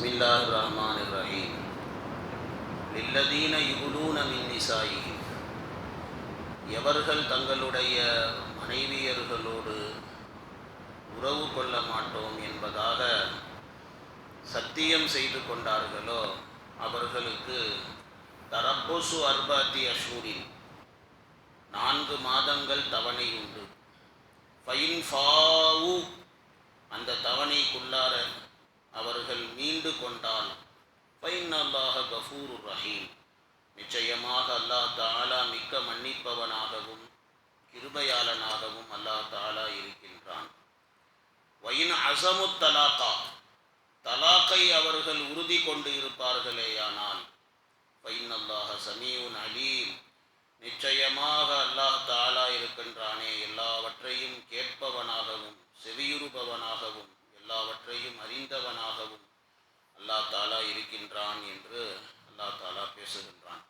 بسم الله الرحمن الرحيم للذين يقولون من نسائهم எவர்கள் தங்களுடைய மனைவியர்களோடு உறவு கொள்ள மாட்டோம் என்பதாக சத்தியம் செய்து கொண்டார்களோ அவர்களுக்கு தரப்போசு அர்பாத்தி அஷூரின் நான்கு மாதங்கள் தவணை உண்டு ஃபைன் ஃபாவு அந்த தவணைக்குள்ளார அவர்கள் மீண்டு கொண்டால் பைன் அல்லாஹ கஃபூரு ரஹீம். நிச்சயமாக அல்லாஹ் தாலா மிக்க மன்னிப்பவனாகவும் கிருபையாளனாகவும் அல்லாஹ் தாலா இருக்கின்றான். வயின் அசமு தலாக்கா. தலாக்கை அவர்கள் உறுதி கொண்டு இருப்பார்களேயானால் பைன் அல்லாஹ சமீவுன் அலீம். நிச்சயமாக அல்லாஹ் தாலா இருக்கின்றானே எல்லாவற்றையும் கேட்பவனாகவும் செவியுறுபவனாகவும் எல்லாவற்றையும் அறிந்தவனாகவும் அல்லாஹ் தாலா இருக்கின்றான் என்று அல்லாஹ் தாலா பேசுகின்றான்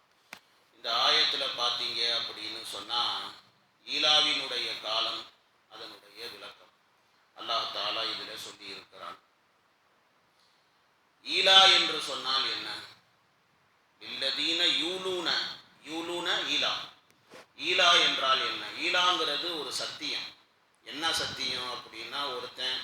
இந்த ஆயத்தில் பார்த்தீங்க அப்படின்னு சொன்னால் ஈலாவினுடைய காலம் அதனுடைய விளக்கம் அல்லாஹ் தாலா இதில் சொல்லி இருக்கிறான் ஈலா என்று சொன்னால் என்ன இல்லதீன யூலூன யூலூன ஈலா ஈலா என்றால் என்ன ஒரு சத்தியம். என்ன சத்தியம் அப்படின்னா ஒருத்தன்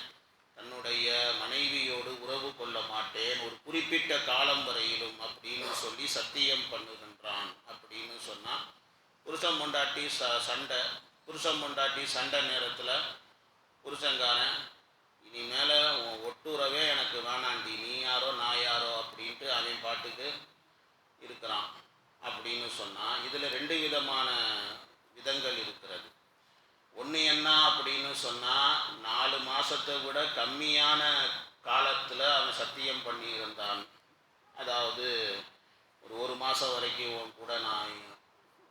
தன்னுடைய மனைவியோடு உறவு கொள்ள மாட்டேன் ஒரு குறிப்பிட்ட காலம் வரையிலும் அப்படின்னு சொல்லி சத்தியம் பண்ணுகின்றான் அப்படின்னு சொன்னால் புருஷன் பொண்டாட்டி ச சண்டை புருஷன் பொண்டாட்டி சண்டை நேரத்தில் புருஷங்காரன் இனிமேல் உன் ஒட்டுறவே எனக்கு வேணாண்டி நீ யாரோ நான் யாரோ அப்படின்ட்டு அவன் பாட்டுக்கு இருக்கிறான் அப்படின்னு சொன்னால் இதில் ரெண்டு விதமான விதங்கள் இருக்கிறது. ஒன்று என்ன அப்படின்னு சொன்னால் நாலு மாதத்தை விட கம்மியான காலத்தில் அவன் சத்தியம் பண்ணியிருந்தான். அதாவது ஒரு ஒரு மாதம் வரைக்கும் உன் கூட நான்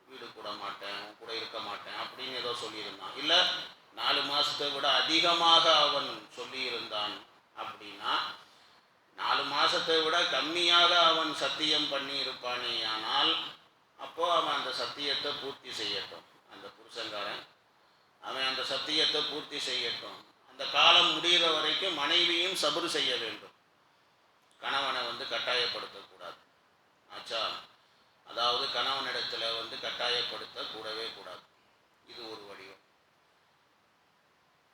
வீடு கூட மாட்டேன் உன் கூட இருக்க மாட்டேன் அப்படின்னு ஏதோ சொல்லியிருந்தான். இல்லை நாலு மாதத்தை விட அதிகமாக அவன் சொல்லியிருந்தான் அப்படின்னா நாலு மாதத்தை விட கம்மியாக அவன் சத்தியம் பண்ணி இருப்பானே ஆனால் அப்போது அவன் அந்த சத்தியத்தை பூர்த்தி செய்யட்டும். அந்த புருஷங்காரன் அவன் அந்த சத்தியத்தை பூர்த்தி செய்யட்டும். அந்த காலம் முடிகிற வரைக்கும் மனைவியும் சபர் செய்ய வேண்டும். கணவனை வந்து கட்டாயப்படுத்தக்கூடாது. ஆச்சா அதாவது கணவனிடத்தில் வந்து கட்டாயப்படுத்த கூடவே கூடாது. இது ஒரு வடிவம்.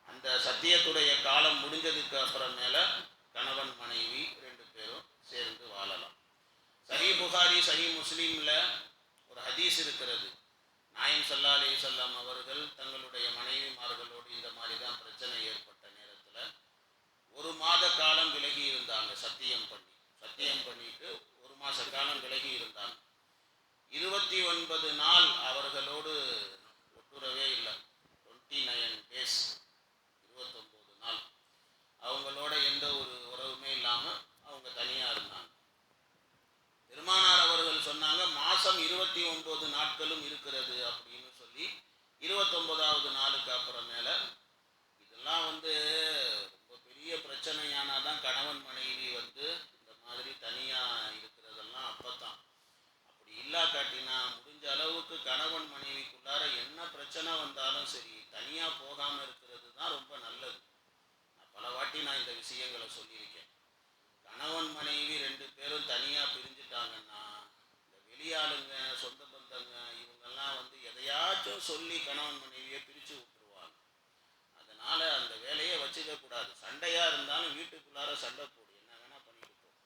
அந்த சத்தியத்துடைய காலம் முடிஞ்சதுக்கு அப்புறமேல கணவன் மனைவி ரெண்டு பேரும் சேர்ந்து வாழலாம். சரி புகாரி சரி முஸ்லீமில் ஒரு ஹதீஸ் இருக்கிறது. நாயம் சல்லா அலி சொல்லாம் அவர்கள் தங்களுடைய மனைவிமார்களோடு இந்த மாதிரி தான் பிரச்சனை ஏற்பட்ட நேரத்தில் ஒரு மாத காலம் விலகி இருந்தாங்க சத்தியம் பண்ணி. சத்தியம் பண்ணிட்டு ஒரு மாத காலம் விலகி இருந்தாங்க. இருபத்தி ஒன்பது நாள் அவர்களோடு ஒட்டுறவே இல்லை. டுவெண்ட்டி நைன் டேஸ் இருபத்தொம்போது நாள் அவங்களோட எந்த ஒரு உறவுமே இல்லாமல் அவங்க தனியாக இருந்தாங்க பெருமானார் அவர்கள் சொன்னாங்க மாதம் இருபத்தி ஒன்பது நாட்களும் இருக்கிறது அப்படின்னு சொல்லி இருபத்தொன்பதாவது நாளுக்கு அப்புறம் மேலே இதெல்லாம் வந்து ரொம்ப பெரிய பிரச்சனையானால் தான் கணவன் மனைவி வந்து இந்த மாதிரி தனியாக இருக்கிறதெல்லாம் அப்போ தான் அப்படி இல்லா காட்டினா முடிஞ்ச அளவுக்கு கணவன் மனைவிக்குள்ளார என்ன பிரச்சனை வந்தாலும் சரி தனியாக போகாமல் இருக்கிறது தான் ரொம்ப நல்லது. பல வாட்டி நான் இந்த விஷயங்களை சொல்லியிருக்கேன். கணவன் மனைவி ரெண்டு பேரும் தனியாக பிரிஞ்சுட்டாங்கன்னா இந்த வெளியாளுங்க சொந்த பந்தங்க இவங்க இவங்கெல்லாம் வந்து எதையாச்சும் சொல்லி கணவன் மனைவியை பிரித்து விட்டுருவாங்க. அதனால் அந்த வேலையை வச்சுக்க கூடாது. சண்டையாக இருந்தாலும் வீட்டுக்குள்ளார சண்டை போடு. என்ன வேணால் பண்ணிட்டு போகும்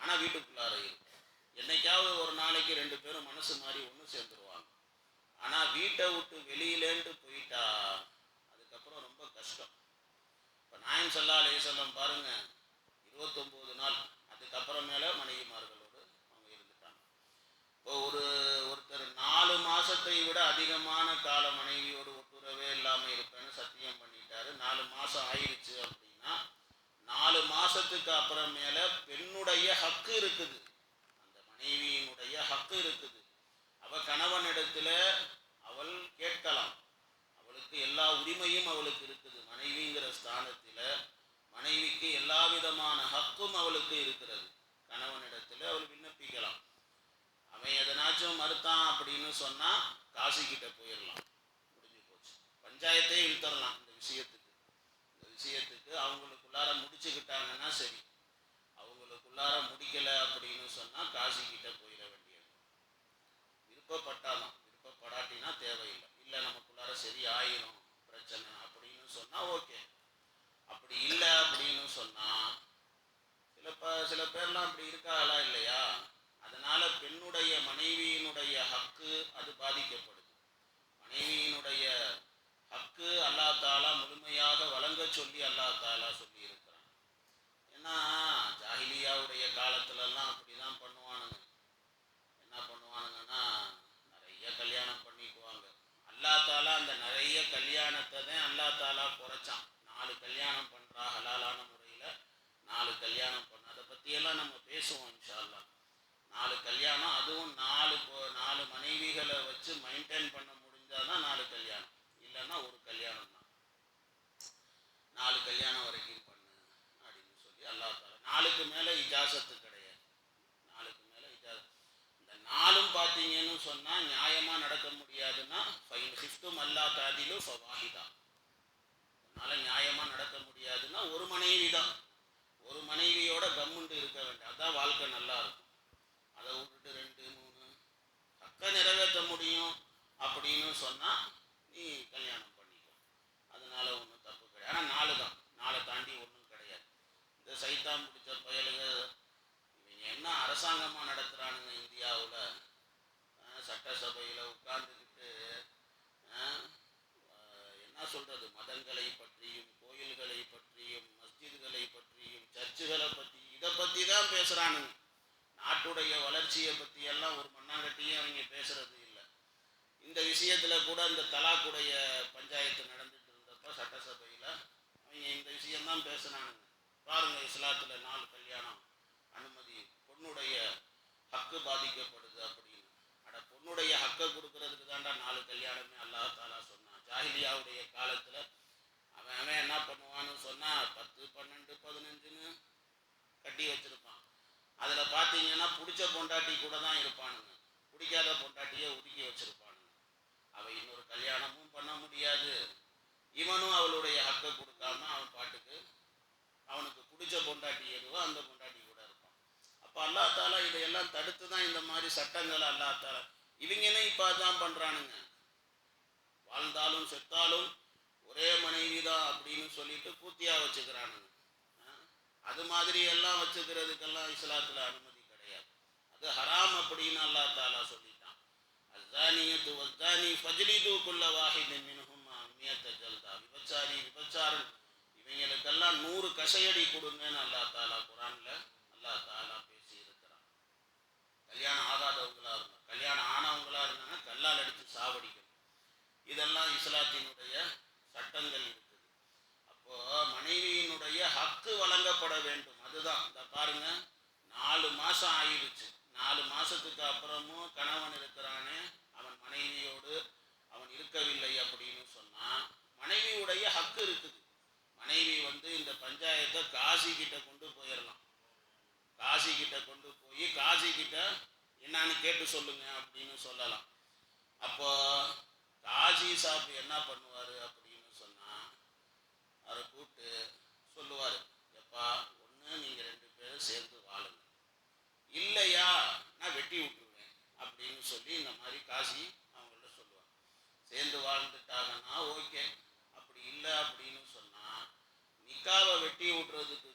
ஆனால் வீட்டுக்குள்ளார இருக்கும் என்னைக்காவது ஒரு நாளைக்கு ரெண்டு பேரும் மனசு மாதிரி ஒன்று சேர்ந்துருவாங்க. ஆனால் வீட்டை விட்டு வெளியிலேன்ட்டு போயிட்டா அதுக்கப்புறம் ரொம்ப கஷ்டம். இப்போ நாயம் சல்லா அலையம் பாருங்க இருபத்தொம்போது நாள் அதுக்கப்புறமேல மனைவிமார்களோடு அவங்க இருந்துட்டாங்க இப்போ ஒரு ஒருத்தர் நாலு மாதத்தை விட அதிகமான கால மனைவியோடு ஒட்டுறவே இல்லாமல் இருப்பேன்னு சத்தியம் பண்ணிட்டாரு நாலு மாதம் ஆயிடுச்சு அப்படின்னா நாலு மாதத்துக்கு அப்புறமேல பெண்ணுடைய ஹக்கு இருக்குது. அந்த மனைவியினுடைய ஹக்கு இருக்குது. அவ கணவன் இடத்துல அவள் கேட்கலாம். அவளுக்கு எல்லா உரிமையும் அவளுக்கு இருக்குது. மனைவிங்கிற ஸ்தானத்தில் மனைவிக்கு எல்லா விதமான ஹக்கும் அவளுக்கு இருக்கிறது. கணவனிடத்தில் அவள் விண்ணப்பிக்கலாம். அவன் எதனாச்சும் மறுத்தான் அப்படின்னு சொன்னால் காசிக்கிட்ட போயிடலாம் முடிஞ்சு போச்சு. பஞ்சாயத்தே இழுத்தரலாம் இந்த விஷயத்துக்கு. இந்த விஷயத்துக்கு அவங்களுக்கு அவங்களுக்குள்ளார முடிச்சுக்கிட்டாங்கன்னா சரி. அவங்களுக்குள்ளார முடிக்கலை அப்படின்னு சொன்னால் காசி கிட்ட போயிட வேண்டியது. விருப்பப்பட்டாதான் விருப்பப்படாட்டினா தேவையில்லை. இல்லை நமக்குள்ளார சரி ஆயிரும் பிரச்சனை அப்படின்னு சொன்னால் ஓகே. அப்படி இல்லை அப்படின்னு சொன்னால் சில ப சில பேர்லாம் அப்படி இருக்காங்களா இல்லையா? அதனால பெண்ணுடைய மனைவி ஹக்கு அது பாதிக்கப்படுது மனைவியினுடைய ஹக்கு அல்லா தாலா முழுமையாக வழங்க சொல்லி அல்லா தாலா சொல்லி இருக்கிறான் ஏன்னா ஜாஹிலியாவுடைய காலத்துலலாம் அப்படி தான் பண்ணுவானுங்க என்ன பண்ணுவானுங்கன்னா நிறைய கல்யாணம் பண்ணிக்குவாங்க அல்லா தாலா அந்த நிறைய கல்யாணத்தை தான் அல்லா தாலா குறைச்சான் நாலு கல்யாணம் பண்ணுறா ஹலாலான முறையில் நாலு கல்யாணம் பண்ண அதை பற்றியெல்லாம் நம்ம பேசுவோம் இன்ஷா அல்லாஹ் நாலு கல்யாணம் அதுவும் நாலு பொ- நாலு மனைவிகளை வச்சு மெயின்டைன் பண்ண முடிஞ்சாதான் நாலு கல்யாணம் இல்லைன்னா ஒரு கல்யாணம் தான் நாலு கல்யாணம் வரைக்கும் பண்ணு அப்படின்னு சொல்லி அல்லாஹ் தாலா நாலுக்கு மேலே இஜாசத்து கிடையாது. நாலுக்கு மேலே இஜாசத் இந்த நாலும் பார்த்தீங்கன்னு சொன்னால் நியாயமாக நடக்க முடியாதுன்னா ஃபைன் ஹிஃப்டும் அல்லா தாதிலும் ஃபவாஹிதா. அதனால் நியாயமாக நடக்க முடியாதுன்னா ஒரு மனைவி தான். ஒரு மனைவியோட கம்முண்டு இருக்க வேண்டாம் அதுதான் வாழ்க்கை நல்லா இருக்கும். அதை விட்டுட்டு ரெண்டு மூணு பக்க நிறைவேற்ற முடியும் அப்படின்னு சொன்னால் நீ கல்யாணம் பண்ணிக்கலாம் அதனால ஒன்றும் தப்பு கிடையாது. ஆனால் நாலு தான் நாளை தாண்டி ஒன்று இந்த சைத்தான் பிடிச்ச பயலுக இவங்க என்ன அரசாங்கமாக நடத்துகிறானுங்க இந்தியாவில்? சட்டசபையில் உட்கார்ந்துக்கிட்டு என்ன சொல்கிறது மதங்களை பற்றியும் கோயில்களை பற்றியும் மஸ்ஜிதுகளை பற்றியும் சர்ச்சுகளை பற்றி இதை பற்றி தான் பேசுகிறானுங்க நாட்டுடைய வளர்ச்சியை பற்றி எல்லாம் ஒரு மண்ணாங்கட்டியும் அவங்க பேசுகிறது இல்லை. இந்த விஷயத்தில் கூட இந்த தலாக்குடைய பஞ்சாயத்து நடந்துட்டு இருந்தப்போ சட்டசபையில் அவங்க இந்த விஷயம்தான் பேசுனானுங்க. பாருங்க இஸ்லாத்தில் நாலு கல்யாணம். அனுமதி பொண்ணுடைய ஹக்கு பாதிக்கப்படுது அப்படின்னு. அட பொண்ணுடைய ஹக்கை கொடுக்கறதுக்கு தான்டா நாலு கல்யாணமே அல்லாஹ் தாலா சொன்னான். ஜாஹிலியாவுடைய காலத்தில் அவன் அவன் என்ன பண்ணுவான்னு சொன்னால் பத்து பன்னெண்டு பதினஞ்சுன்னு கட்டி வச்சிருப்பான். அதில் பார்த்தீங்கன்னா பிடிச்ச பொண்டாட்டி கூட தான் இருப்பானுங்க. பிடிக்காத பொண்டாட்டியை ஒதுக்கி வச்சிருப்பானுங்க. அவள் இன்னொரு கல்யாணமும் பண்ண முடியாது. இவனும் அவளுடைய ஹக்கை கொடுக்காம அவன் பாட்டுக்கு பிடிச்ச பொண்டாட்டி எதுவோ அந்த பொண்டாட்டி கூட இருக்கும் அப்போ அல்லா தாலா இதையெல்லாம் தடுத்து தான் இந்த மாதிரி சட்டங்களை அல்லா தாலா இவங்கன்னு இப்போ அதான் பண்ணுறானுங்க வாழ்ந்தாலும் செத்தாலும் ஒரே மனைவி தான் அப்படின்னு சொல்லிட்டு பூர்த்தியாக வச்சுக்கிறானுங்க. அது மாதிரி எல்லாம் வச்சுக்கிறதுக்கெல்லாம் இஸ்லாத்தில் அனுமதி கிடையாது. அது ஹராம் அப்படின்னு அல்லா தாலா சொல்லிட்டான். அஸ்தானியத்து வஸ்தானி ஃபஜ்லிது குல்ல வாஹிதின் மினுகும் மியத்த ஜல்தா. விபச்சாரி விபச்சாரன். இவங்களுக்கெல்லாம் நூறு கசையடி கொடுங்கன்னு அல்லா தாலா குரான்ல அல்லா தாலா பேசி இருக்கிறான் கல்யாணம் ஆகாதவங்களா இருந்தாங்க கல்யாணம் ஆனவங்களா இருந்தாங்கன்னா கல்லால் அடித்து சாவடிக்கணும். இதெல்லாம் இஸ்லாத்தினுடைய சட்டங்கள் இருக்குது. அப்போ மனைவியினுடைய ஹக்கு வழங்கப்பட வேண்டும். அதுதான். இந்த பாருங்க நாலு மாசம் ஆயிடுச்சு. நாலு மாசத்துக்கு அப்புறமும் கணவன் இருக்கிறான் அவன் மனைவியோடு அவன் இருக்கவில்லை அப்படின்னு சொன்னா மனைவியுடைய ஹக்கு இருக்குது மனைவி வந்து இந்த பஞ்சாயத்தை காசி கிட்ட கொண்டு போயிடலாம் காசி கிட்ட கொண்டு போய் காசி கிட்ட என்னன்னு கேட்டு சொல்லுங்க அப்படின்னு சொல்லலாம். அப்போ காசி சாப் என்ன பண்ணுவார் அப்படின்னு சொன்னா அவரை கூப்பிட்டு சொல்லுவார் எப்பா ஒன்று நீங்கள் ரெண்டு பேரும் சேர்ந்து வாழுங்க. இல்லையா நான் வெட்டி விட்டுருவேன் அப்படின்னு சொல்லி இந்த மாதிரி காசி அவங்கள்ட்ட சொல்லுவார் சேர்ந்து வாழ்ந்துட்டாங்கன்னா ஓகே அப்படி இல்லை அப்படின்னு சொன்னால் நிக்காவை வெட்டி விட்டுறதுக்கு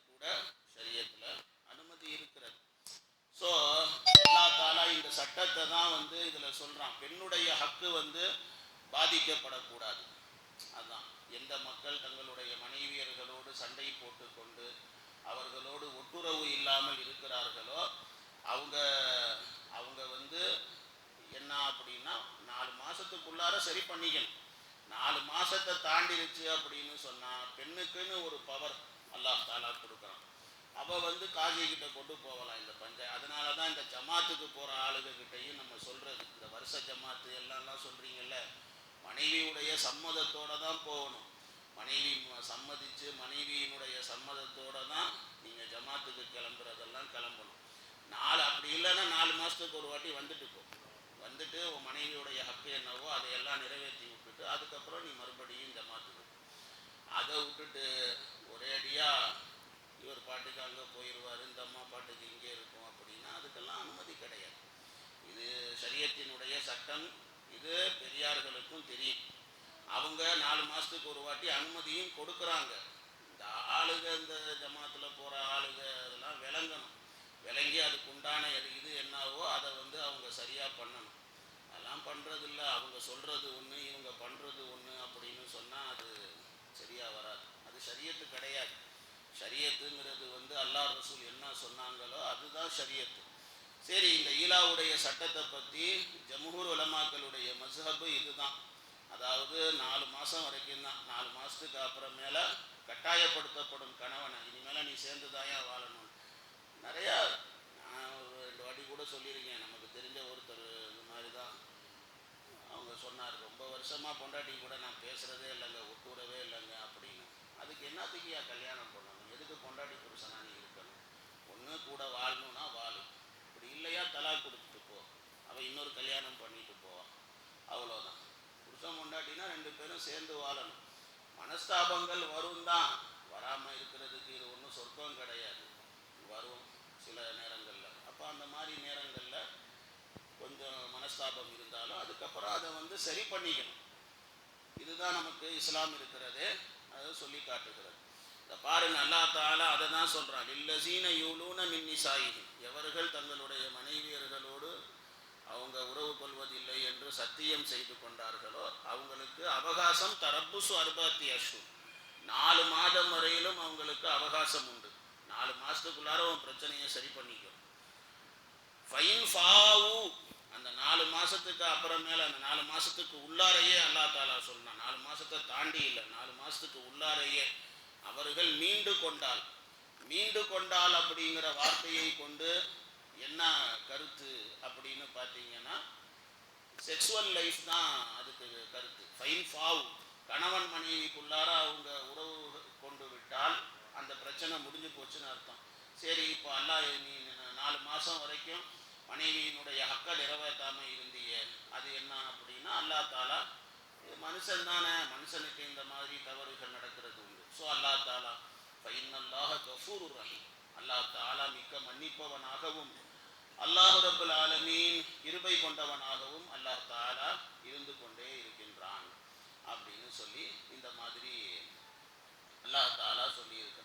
சரியத்தில் அனுமதி இருக்கிறது. ஸோ அல்லா தாலா இந்த சட்டத்தை தான் வந்து இதில் சொல்கிறான் பெண்ணுடைய ஹக்கு வந்து பாதிக்கப்படக்கூடாது. அதுதான் எந்த மக்கள் தங்களுடைய மனைவியர்களோடு சண்டை போட்டுக்கொண்டு அவர்களோடு ஒட்டுறவு இல்லாமல் இருக்கிறார்களோ அவங்க அவங்க வந்து என்ன அப்படின்னா நாலு மாதத்துக்குள்ளார சரி பண்ணிக்கணும். நாலு மாதத்தை தாண்டிருச்சு அப்படின்னு சொன்னால் பெண்ணுக்குன்னு ஒரு பவர் அல்லாஹ் தாலா கொடுக்குறான். அவள் வந்து காஜி கிட்ட கொண்டு போகலாம் இந்த பஞ்சாயத்து அதனால தான் இந்த ஜமாத்துக்கு போகிற ஆளுகக்கிட்டையும் நம்ம சொல்கிறது இந்த வருஷ ஜமாத்து எல்லாம்லாம் சொல்கிறீங்கல்ல மனைவியுடைய சம்மதத்தோடு தான் போகணும். மனைவி சம்மதித்து மனைவியினுடைய சம்மதத்தோடு தான் நீங்கள் ஜமாத்துக்கு கிளம்புறதெல்லாம் கிளம்பணும். நாலு அப்படி இல்லைன்னா நாலு மாதத்துக்கு ஒரு வாட்டி வந்துட்டு போ. வந்துட்டு உன் மனைவியுடைய ஹக்கு என்னவோ அதையெல்லாம் நிறைவேற்றி விட்டுட்டு அதுக்கப்புறம் நீ மறுபடியும் ஜமாத்துக்கு அதை விட்டுட்டு ஒரே அடியாக இவர் பாட்டுக்கு அங்கே போயிடுவார் இந்த அம்மா பாட்டுக்கு இங்கே இருக்கும் அப்படின்னா அதுக்கெல்லாம் அனுமதி கிடையாது. இது சரியத்தினுடைய சட்டம் இது பெரியார்களுக்கும் தெரியும். அவங்க நாலு மாதத்துக்கு ஒரு வாட்டி அனுமதியும் கொடுக்குறாங்க. இந்த ஆளுக இந்த ஜமாத்தில் போகிற ஆளுக அதெல்லாம் விளங்கணும். விளங்கி அதுக்கு உண்டான இது என்னவோ அதை வந்து அவங்க சரியாக பண்ணணும். அதெல்லாம் பண்ணுறதில்ல அவங்க சொல்கிறது ஒன்று இவங்க பண்ணுறது ஒன்று அப்படின்னு சொன்னால் அது சரியாக வராது. அது சரியத்து கிடையாது. ஷரியத்துங்கிறது வந்து அல்லாஹ் ரசூல் என்ன சொன்னாங்களோ அதுதான் ஷரியத்து சரி இந்த ஈலாவுடைய சட்டத்தை பற்றி ஜம்ஹூர் உலமாக்களுடைய மசஹபு இதுதான். அதாவது நாலு மாதம் வரைக்கும் தான். நாலு மாதத்துக்கு அப்புறமேல கட்டாயப்படுத்தப்படும் கணவனை. இனிமேல் நீ சேர்ந்து தாயா வாழணும். நிறையா நான் ரெண்டு வாட்டி கூட சொல்லியிருக்கேன். நமக்கு தெரிஞ்ச ஒருத்தர் இந்த மாதிரி தான் அவங்க சொன்னார் ரொம்ப வருஷமாக பொண்டாட்டி கூட நான் பேசுகிறதே இல்லைங்க ஒட்டுறவே இல்லைங்க அப்படின்னு. அதுக்கு என்னத்துக்கியா கல்யாணம் பண்ணணும்? எதுக்கு பொண்டாட்டி புருஷனா நீ இருக்கணும்? ஒன்று கூட வாழணும்னா வாழு. இப்படி இல்லையா தலா கொடுத்துட்டு போ. அவள் இன்னொரு கல்யாணம் பண்ணிட்டு போவா அவ்வளோதான் புருஷன் பொண்டாட்டினா ரெண்டு பேரும் சேர்ந்து வாழணும். மனஸ்தாபங்கள் வரும் தான் வராமல் இருக்கிறதுக்கு இது ஒன்றும் சொர்க்கம் கிடையாது. வரும் சில நேரங்களில். அப்போ அந்த மாதிரி நேரங்களில் கொஞ்சம் மனஸ்தாபம் இருந்தாலும் அதுக்கப்புறம் அதை வந்து சரி பண்ணிக்கணும். இதுதான் நமக்கு இஸ்லாம் இருக்கிறது. அதை சொல்லி காட்டுகிறது. இந்த பாருங்க அல்லா தாலா அதை தான் சொல்கிறான் இல்லசீன யூலூன மின்னி சாயிஹி எவர்கள் தங்களுடைய மனைவியர்களோடு அவங்க உறவு கொள்வதில்லை என்று சத்தியம் செய்து கொண்டார்களோ அவங்களுக்கு அவகாசம் தரப்புசு அர்பாத்தி அஷு நாலு மாதம் வரையிலும் அவங்களுக்கு அவகாசம் உண்டு. நாலு மாதத்துக்குள்ளார உன் பிரச்சனையை சரி பண்ணிக்கும். ஃபைன் ஃபாவு. நாலு மாதத்துக்கு அப்புறமேல அந்த நாலு மாதத்துக்கு உள்ளாரையே அல்லா தாலா சொன்னான் நாலு மாதத்தை தாண்டி இல்லை. நாலு மாதத்துக்கு உள்ளாரையே அவர்கள் மீண்டு கொண்டால் மீண்டு கொண்டால் அப்படிங்கிற வார்த்தையை கொண்டு என்ன கருத்து அப்படின்னு பார்த்தீங்கன்னா செக்ஸுவல் லைஃப் தான் அதுக்கு கருத்து. ஃபைன் ஃபாவ் கணவன் மனைவிக்குள்ளார அவங்க உறவு கொண்டு விட்டால் அந்த பிரச்சனை முடிஞ்சு போச்சுன்னு அர்த்தம். சரி இப்போ அல்லா நீ நாலு மாதம் வரைக்கும் மனைவியினுடைய ஹக்க நிறைவேற்றாமல் இருந்தீங்க அது என்ன அப்படின்னா அல்லா தாலா இது மனுஷன் தானே மனுஷனுக்கு இந்த மாதிரி தவறுகள் நடக்கிறது உண்டு. ஸோ அல்லா தாலா ஃபைனல்லாக கஃபூர் ரஹீம். அல்லா தாலா மிக்க மன்னிப்பவனாகவும் அல்லாஹு ரபுல் ஆலமீன் இருபை கொண்டவனாகவும் அல்லாஹ் தாலா இருந்து கொண்டே இருக்கின்றான் அப்படின்னு சொல்லி இந்த மாதிரி அல்லாஹ் தாலா சொல்லியிருக்க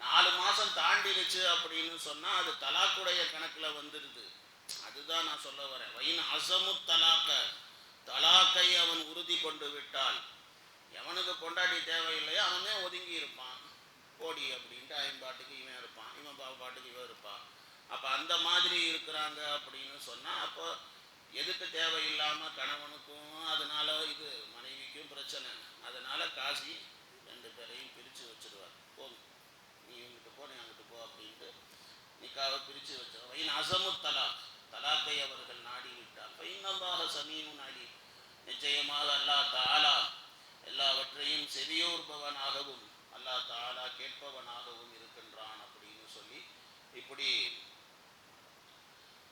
நாலு மாதம் தாண்டிடுச்சு அப்படின்னு சொன்னால் அது தலாக்குடைய கணக்கில் வந்துடுது. அதுதான் நான் சொல்ல வரேன். வைன் அசமு தலாக்க தலாக்கை அவன் உறுதி கொண்டு விட்டால் எவனுக்கு கொண்டாடி தேவையில்லையோ அவனே ஒதுங்கி இருப்பான். போடி அப்படின்ட்டு அவன் பாட்டுக்கு இவன் இருப்பான். இவன் பா பாட்டுக்கு இவன் இருப்பான். அப்போ அந்த மாதிரி இருக்கிறாங்க அப்படின்னு சொன்னால் அப்போ எதுக்கு தேவையில்லாமல் கணவனுக்கும் அதனால இது மனைவிக்கும் பிரச்சனை. அதனால காசி ரெண்டு பேரையும் பிரித்து வச்சுருவார். போதும் நீ இங்கிட்டு போ நீ அங்கிட்டு போ அப்படின்ட்டு நிக்காவை பிரித்து வச்சிருவார். வைன் அசமுத்தலா தலா தலாக்கை அவர்கள் நாடி விட்டார் பைனல்லாக சமீனு நாடி நிச்சயமாக அல்லாஹ் தாலா எல்லாவற்றையும் செவியோர்பவனாகவும் அல்லாஹ் தாலா கேட்பவனாகவும் இருக்கின்றான் அப்படின்னு சொல்லி இப்படி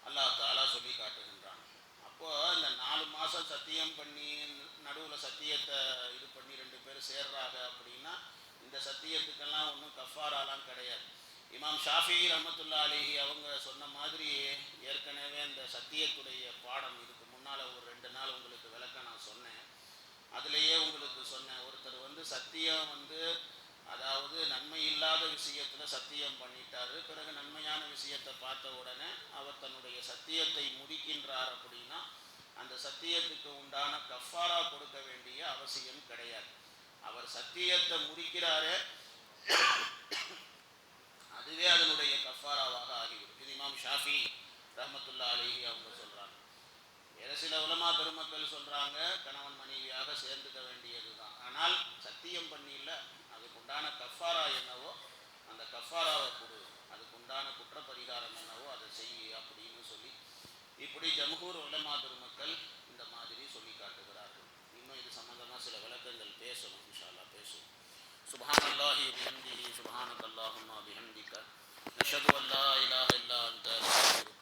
அல்லாஹ் தாலா சொல்லி காட்டுகின்றான். அப்போ இந்த நாலு மாதம் சத்தியம் பண்ணி நடுவில் சத்தியத்தை இது பண்ணி ரெண்டு பேரும் சேர்றாங்க அப்படின்னா இந்த சத்தியத்துக்கெல்லாம் ஒன்றும் கஃபாராலாம் கிடையாது. இமாம் ஷாஃபி ரஹமத்துல்லா அலிஹி அவங்க சொன்ன மாதிரி ஏற்கனவே அந்த சத்தியத்துடைய பாடம் இதுக்கு முன்னால் ஒரு ரெண்டு நாள் உங்களுக்கு விளக்க நான் சொன்னேன். அதுலேயே உங்களுக்கு சொன்னேன் ஒருத்தர் வந்து சத்தியம் வந்து அதாவது நன்மை இல்லாத விஷயத்தில் சத்தியம் பண்ணிட்டாரு பிறகு நன்மையான விஷயத்தை பார்த்த உடனே அவர் தன்னுடைய சத்தியத்தை முடிக்கின்றார் அப்படின்னா அந்த சத்தியத்துக்கு உண்டான கஃபாரா கொடுக்க வேண்டிய அவசியம் கிடையாது. அவர் சத்தியத்தை முடிக்கிறாரே அதுவே அதனுடைய கஃபாராவாக ஆகிவிடும். இது இமாம் ஷாஃபி ரஹமத்துல்லா அலிஹி அவங்க சொல்கிறாங்க வேறு சில உலமா பெருமக்கள் சொல்கிறாங்க கணவன் மனைவியாக சேர்ந்துக்க வேண்டியது தான் ஆனால் சத்தியம் பண்ணியில் அதுக்குண்டான கஃபாரா என்னவோ அந்த கஃபாராவை கொடு. அதுக்குண்டான குற்ற பரிகாரம் என்னவோ அதை செய் அப்படின்னு சொல்லி இப்படி ஜம்ஹூர் உலமா பெருமக்கள் இந்த மாதிரி சொல்லி காட்டுகிறார்கள். இன்னும் இது சம்மந்தமாக சில விளக்கங்கள் பேசணும் இன்ஷால்லா பேசுவோம். سبحان الله وبحمده سبحانك اللهم وبحمدك نشهد أن لا إله إلا أنت نستغفرك.